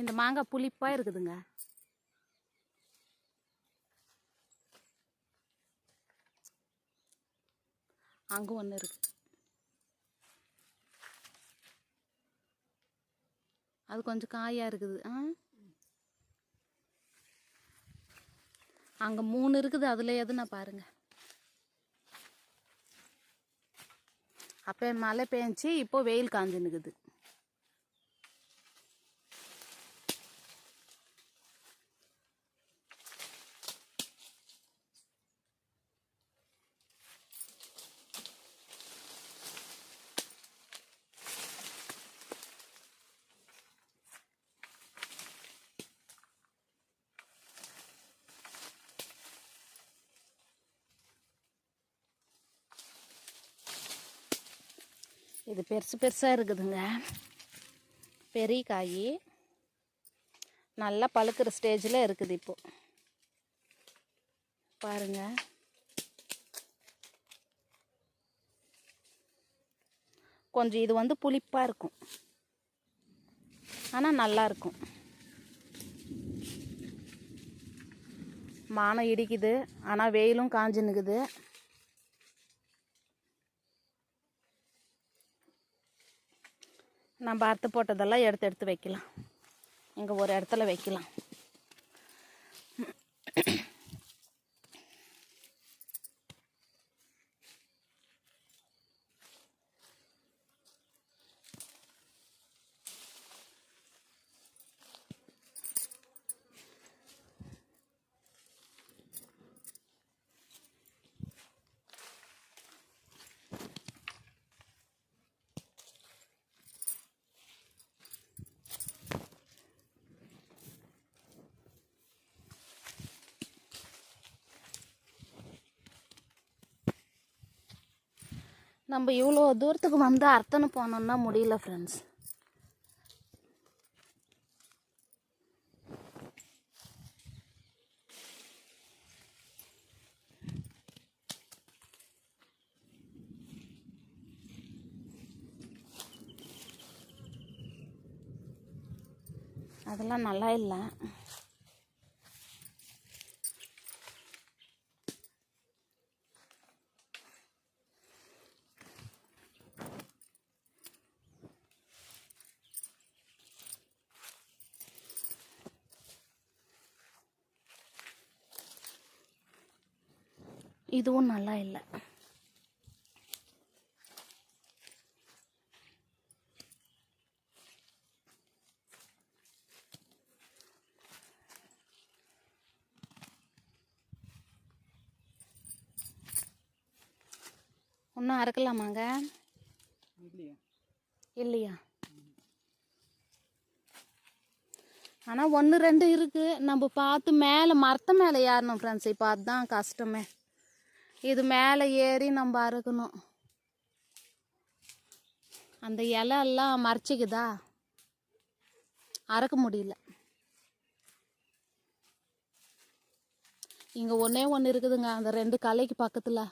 இந்த மாங்காய் புளிப்பாக இருக்குதுங்க. அங்கே ஒன்று இருக்கு. அது கொஞ்சம் காயாக இருக்குது. ஆ? அங்கே மூணு இருக்குது. அதில் எதுனா பாருங்கள் அப்போ மழை பெஞ்சி இப்போ வெயில் காஞ்சுன்னுக்குது. இது பெருசு பெருசாக இருக்குதுங்க. பெரிய காய் நல்லா பழுக்கிற ஸ்டேஜில் இருக்குது இப்போ. பாருங்க. கொஞ்சம் இது வந்து புளிப்பாக இருக்கும். ஆனால் நல்லாயிருக்கும் மானம் இடிக்குது. ஆனால் வெயிலும் காஞ்சு நிற்குது நம்ம அறுத்து போட்டதெல்லாம் எடுத்து எடுத்து வைக்கலாம். இங்கே ஒரு இடத்துல வைக்கலாம். நம்ம இவ்வளோ தூரத்துக்கு வந்து அர்த்தனை போனோம்னா முடியல ஃப்ரெண்ட்ஸ் அதெல்லாம் நல்லா இல்லை. இதுவும் நல்லா இல்லை. இன்னும் அறுக்கலாமாங்க? இல்லையா. ஆனால் ஒன்று ரெண்டு இருக்குது நம்ம பார்த்து மேலே மரத்து மேலே ஏறணும் ஃப்ரெண்ட்ஸ் இப்போ அதுதான் கஷ்டமே. இது மேலே ஏறி நம்ம அறுக்கணும். அந்த இலை எல்லாம் மறைச்சிக்குதா? அறுக்க முடியல. இங்கே ஒன்றே ஒன்று இருக்குதுங்க. அந்த ரெண்டு கலைக்கு பக்கத்தில்.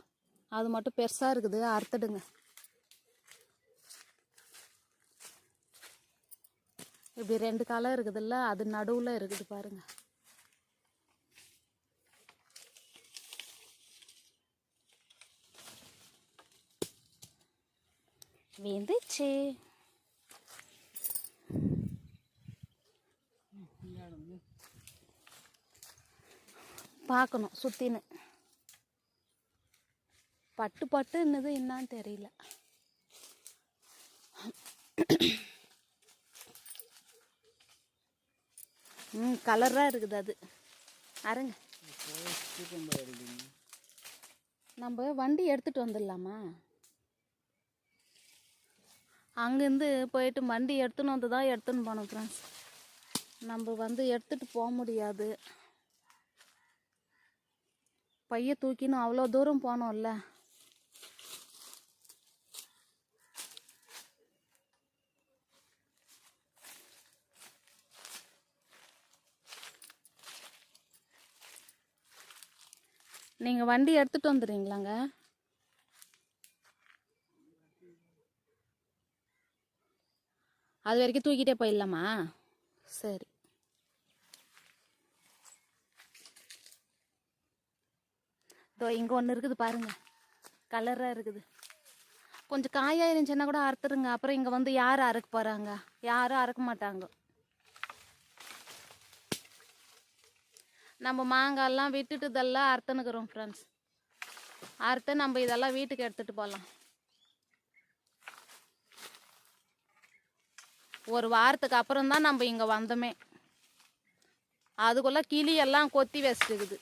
அது மட்டும் பெருசாக இருக்குது. அறுத்துடுங்க. இப்படி ரெண்டு களை இருக்குதுல்ல அது நடுவில் இருக்குது பாருங்கள் வெந்துச்சு பார்க்கணும் சுத்தின்னு. பட்டு பட்டுன்னது என்னான்னு தெரியல. ம் கலராக இருக்குது அது. அருங்க நம்ம வண்டி எடுத்துகிட்டு வந்துடலாமா? அங்கேருந்து போயிட்டு வண்டி எடுத்துன்னு வந்து தான் எடுத்துன்னு போனோம் ஃப்ரெண்ட்ஸ் நம்ம வந்து எடுத்துகிட்டு போக முடியாது. பைய தூக்கின்னு அவ்வளோ தூரம் போனோம்ல. நீங்கள் வண்டி எடுத்துகிட்டு வந்துடுறீங்களாங்க? அது வரைக்கும் தூக்கிட்டே போயிடலாமா? சரி. இதோ இங்கே ஒன்று இருக்குது பாருங்கள் கலராக இருக்குது. கொஞ்சம் காயாக இருந்துச்சுன்னா கூட அறுத்துருங்க அப்புறம் இங்கே வந்து யார் அறுக்க போகிறாங்க யாரும் அறுக்க மாட்டாங்க. நம்ம மாங்காயெல்லாம் விட்டுட்டு இதெல்லாம் அறுத்துனுக்குறோம் ஃப்ரெண்ட்ஸ் அறுத்து நம்ம இதெல்லாம் வீட்டுக்கு எடுத்துகிட்டு போகலாம். ஒரு வாரத்துக்கு அப்புறம் தான் நம்ம இங்கே வந்தோமே. அதுக்குள்ளே கிளியெல்லாம் கொத்தி வச்சுக்குது.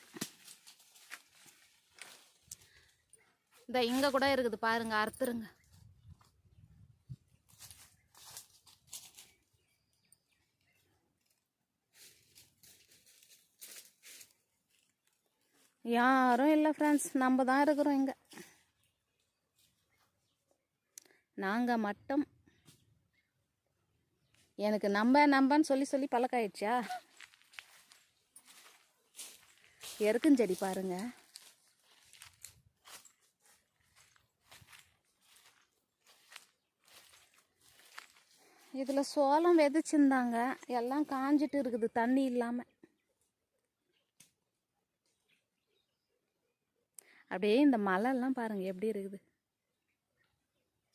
இந்த இங்கே கூட இருக்குது பாருங்க அறுத்துருங்க. யாரும் இல்லை ஃப்ரெண்ட்ஸ் நம்ம தான் இருக்கிறோம் இங்கே. நாங்கள் மட்டும் எனக்கு நம்ப நம்பன்னு சொல்லி சொல்லி பழக்காயிடுச்சா? எருக்கும் எருக்குஞ்செடி பாருங்க. இதில் சோளம் விதைச்சிருந்தாங்க. எல்லாம் காஞ்சிட்டு இருக்குது தண்ணி இல்லாமல் அப்படியே இந்த மலைலாம் பாருங்கள் எப்படி இருக்குது.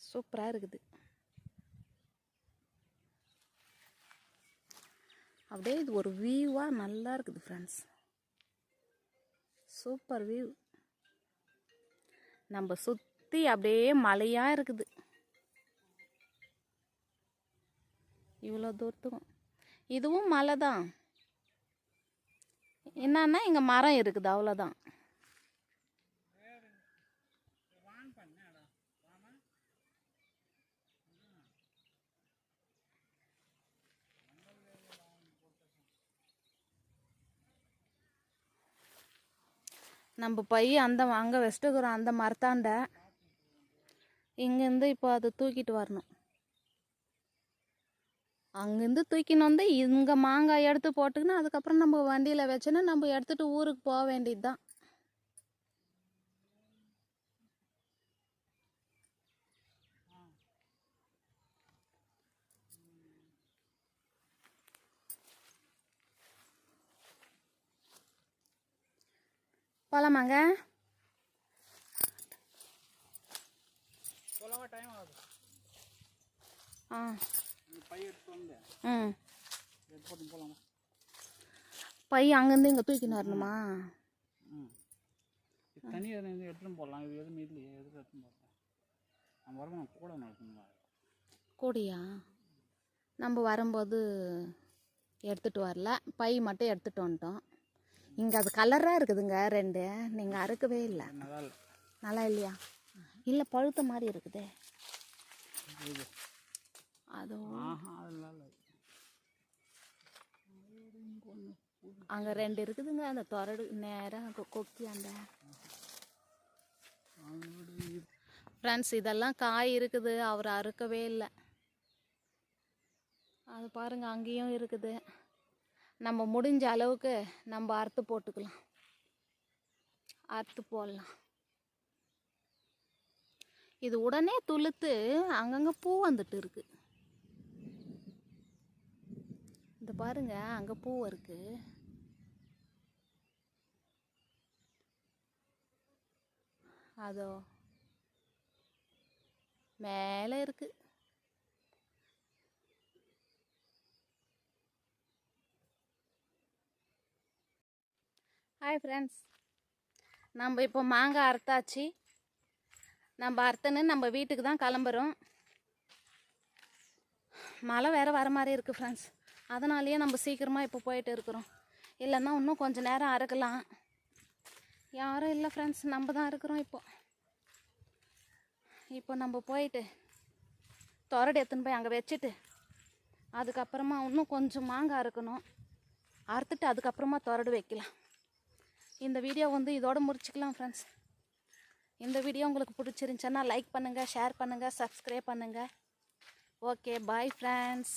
சூப்பராக இருக்குது. அப்படியே இது ஒரு வியூவாக நல்லா இருக்குது ஃப்ரெண்ட்ஸ் சூப்பர் வியூ நம்ம சுற்றி அப்படியே மலையாக இருக்குது. இவ்வளோ தூரத்துக்கும். இதுவும் மலை தான் என்னன்னா இங்கே மரம் இருக்குது அவ்வளோதான் நம்ம பையன் அந்த அங்கே வச்சுட்டுக்கிறோம் அந்த மரத்தாண்ட இங்கேருந்து இப்போ அதை தூக்கிட்டு வரணும். அங்கேருந்து தூக்கின்னு வந்து இங்கே மாங்காய் எடுத்து போட்டுக்கினா அதுக்கப்புறம் நம்ம வண்டியில் வச்சோன்னா நம்ம எடுத்துகிட்டு ஊருக்கு போக வேண்டியது தான் போகலாமாங்க ஆ. பை ம். அங்கேருந்து இங்கே தூக்கின்னு வரணுமா? தனியாக எடுத்துன்னு போடலாம். இது எதுவும் இல்லையே எதுக்கு எடுத்துன்னு போடலாம் நம்ம வரும்போது கூட நடக்கணுமா கூடியா? நம்ம வரும்போது எடுத்துகிட்டு வரல. பை மட்டும் எடுத்துகிட்டு வந்துட்டோம். இங்கே அது கலராக இருக்குதுங்க ரெண்டு. நீங்கள் அறுக்கவே இல்லை. நல்லா இல்லை நல்லா இல்லையா? இல்லை பழுத்த மாதிரி இருக்குதே. அதோ. அங்கே ரெண்டு இருக்குதுங்க அந்த தொரடு நேராக கொக்கி அந்த. ஃப்ரெண்ட்ஸ் இதெல்லாம் காய் இருக்குது அவர் அறுக்கவே இல்லை. அது பாருங்க அங்கேயும் இருக்குது. நம்ம முடிஞ்ச அளவுக்கு நம்ம அறுத்து போட்டுக்கலாம். அறுத்து போடலாம். இது உடனே துளுத்து அங்கங்கே பூ வந்துட்டு இருக்கு. இந்த பாருங்க அங்கே பூ இருக்கு. அதோ மேலே இருக்குது ஹாய் ஃப்ரெண்ட்ஸ் நம்ம இப்போ மாங்காய் அறுத்தாச்சு. நம்ம அறுத்துன்னு நம்ம வீட்டுக்கு தான் கிளம்புறோம். மழை வேறு வர மாதிரி இருக்குது ஃப்ரெண்ட்ஸ் அதனாலேயே நம்ம சீக்கிரமாக இப்போ போயிட்டு இருக்கிறோம். இல்லைன்னா இன்னும் கொஞ்சம் நேரம் அறுக்கலாம். யாரும் இல்லை ஃப்ரெண்ட்ஸ் நம்ம தான் இருக்கிறோம் இப்போ. இப்போ நம்ம போயிட்டு தொரடு எடுத்துன்னு போய் அங்கே வச்சுட்டு அதுக்கப்புறமா இன்னும் கொஞ்சம் மாங்காய் அறுக்கணும். அறுத்துட்டு அதுக்கப்புறமா தொரடு வைக்கலாம். இந்த வீடியோ வந்து இதோட முடிச்சுக்கலாம் ஃப்ரெண்ட்ஸ் இந்த வீடியோ உங்களுக்கு பிடிச்சிருந்துச்சுன்னா லைக் பண்ணுங்கள் ஷேர் பண்ணுங்கள் சப்ஸ்கிரைப் பண்ணுங்கள் ஓகே பாய் ஃப்ரெண்ட்ஸ்